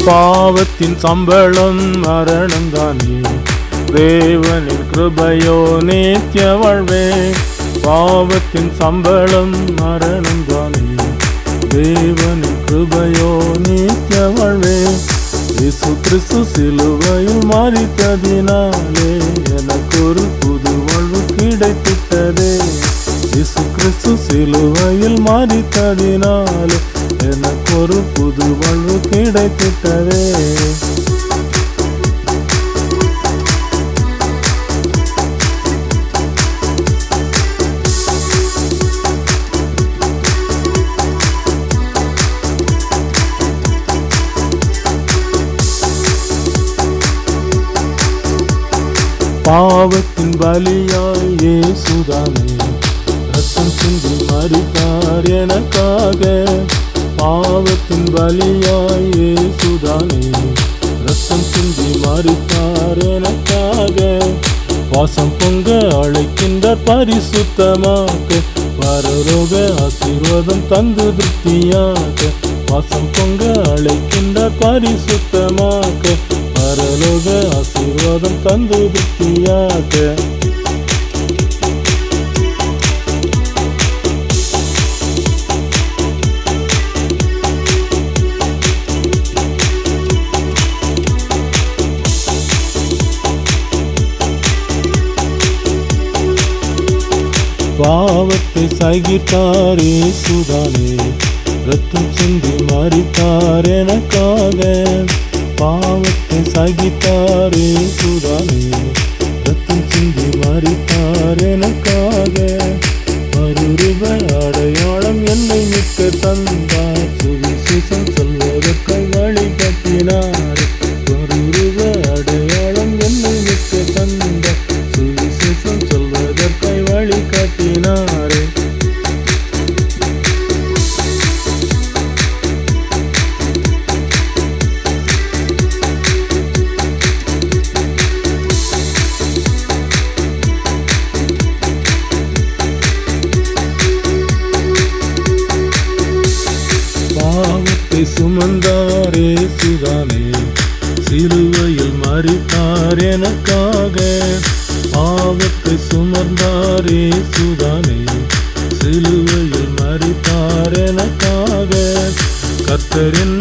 பாவத்தின் சம்பளம் மரணம் தானே தேவனின் கிருபையோ நேத்திய வாழ்வே பாவத்தின் சம்பளம் மரணம் தானே தேவனின் கிருபையோ நேத்திய வாழ்வே இசு கிறிஸ்து சிலுவையில் மாறித்ததினாலே எனக்கு ஒரு புது வாழ்வு கிடைத்திட்டதே இசு கிறிஸ்து சிலுவையில் மாறித்ததினாலே ஒரு புது வாழ்வு கிடைத்திட்டதே. பாவத்தின் பலியாய் இயேசுதானே ரத்தம் சிந்தி மறித்தார் எனக்காக. பாவத்தின் பலியாய் இயேசுதானே ரத்தம் சிந்தி மறித்தார் எனக்காக. வாசம் பொங்க அழைக்கின்ற பரிசுத்தமாக பரலோக ஆசீர்வாதம் தந்து திருப்தியாக வாசம் பொங்க அழைக்கின்ற பரிசுத்தமாக பரலோக ஆசீர்வாதம் தந்து திருப்தியாக பாவத்தை சகித்தாரே சுதானே. ரத்தம் சிந்தி மறித்தார் எனக்காக பாவத்தை சகித்தாரே சுதானே. ரத்தம் சிந்தி மறித்தார் எனக்காக மறுரூப அடையாளம் என்னை மிக்க தந்தார். சுவிசேஷம் சொல்வதற்கு வழி வந்தாரே சுமந்தாரே சுதானே சிலுவையில் மறித்தார் எனக்காக. பாவத்தை சுமர்ந்தாரே சுதானே சிலுவையில் மறித்தார் எனக்காக. கத்தரின்